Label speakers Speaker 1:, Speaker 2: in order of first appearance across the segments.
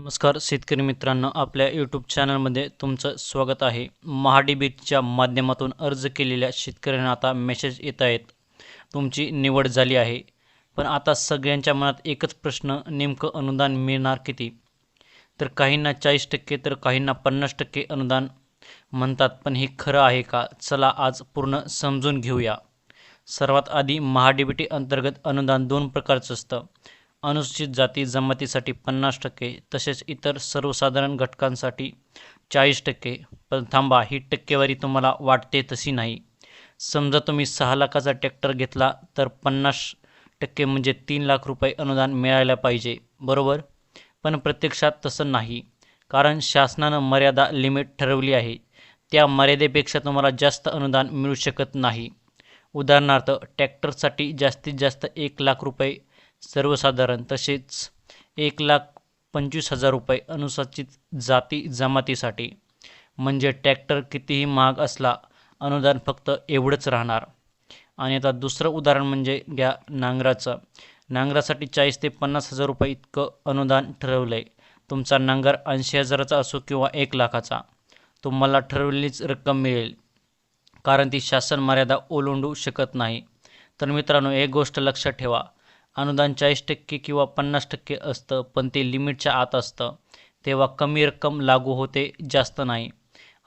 Speaker 1: नमस्कार शेतकरी मित्रांनो आपल्या यूट्यूब चॅनलमध्ये तुमचं स्वागत आहे. महाडीबीटच्या माध्यमातून अर्ज केलेल्या शेतकऱ्यांना आता मेसेज येत आहेत. तुमची निवड झाली आहे. पण आता सगळ्यांच्या मनात एकच प्रश्न नेमकं अनुदान मिळणार किती? तर काहींना चाळीस टक्के तर काहींना पन्नास टक्के अनुदान म्हणतात पण हे खरं आहे का? चला आज पूर्ण समजून घेऊया. सर्वात आधी महाडीबीटी अंतर्गत अनुदान दोन प्रकारचं असतं. अनुसूचित जाती जमातीसाठी पन्नास टक्के तसेच इतर सर्वसाधारण घटकांसाठी चाळीस टक्के. पण थांबा ही टक्केवारी तुम्हाला वाटते तशी नाही. समजा तुम्ही सहा लाखाचा ट्रॅक्टर घेतला तर पन्नास टक्के म्हणजे तीन लाख रुपये अनुदान मिळायला पाहिजे. बरोबर? पण प्रत्यक्षात तसं नाही. कारण शासनानं मर्यादा लिमिट ठरवली आहे. त्या मर्यादेपेक्षा तुम्हाला जास्त अनुदान मिळू शकत नाही. उदाहरणार्थ ट्रॅक्टरसाठी जास्तीत जास्त एक लाख रुपये सर्वसाधारण तसेच एक लाख पंचवीस हजार रुपये अनुसूचित जाती जमातीसाठी. म्हणजे ट्रॅक्टर कितीही महाग असला अनुदान फक्त एवढंच राहणार. आणि आता दुसरं उदाहरण म्हणजे घ्या नांगराचं. नांगरासाठी चाळीस ते पन्नास हजार रुपये इतकं अनुदान ठरवलं. आहे तुमचा नांगर ऐंशी हजाराचा असो किंवा एक लाखाचा तुम्हाला ठरवलेलीच रक्कम मिळेल. कारण ती शासन मर्यादा ओलांडू शकत नाही. तर मित्रांनो एक गोष्ट लक्षात ठेवा. अनुदान चाळीस टक्के किंवा पन्नास टक्के असतं पण ते लिमिटच्या आत असतं. तेव्हा कमी रक्कम लागू होते जास्त नाही.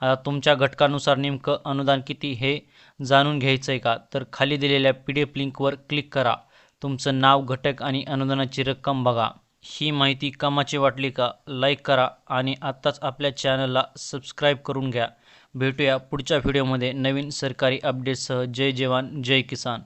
Speaker 1: आता तुमच्या घटकानुसार नेमकं अनुदान किती हे जाणून घ्यायचं आहे का? तर खाली दिलेल्या पी डी एफ लिंकवर क्लिक करा. तुमचं नाव घटक आणि अनुदानाची रक्कम बघा. ही माहिती कामाची वाटली का? लाईक करा आणि आत्ताच आपल्या चॅनलला सबस्क्राईब करून घ्या. भेटूया पुढच्या व्हिडिओमध्ये नवीन सरकारी अपडेट्ससह. जय जवान जय किसान.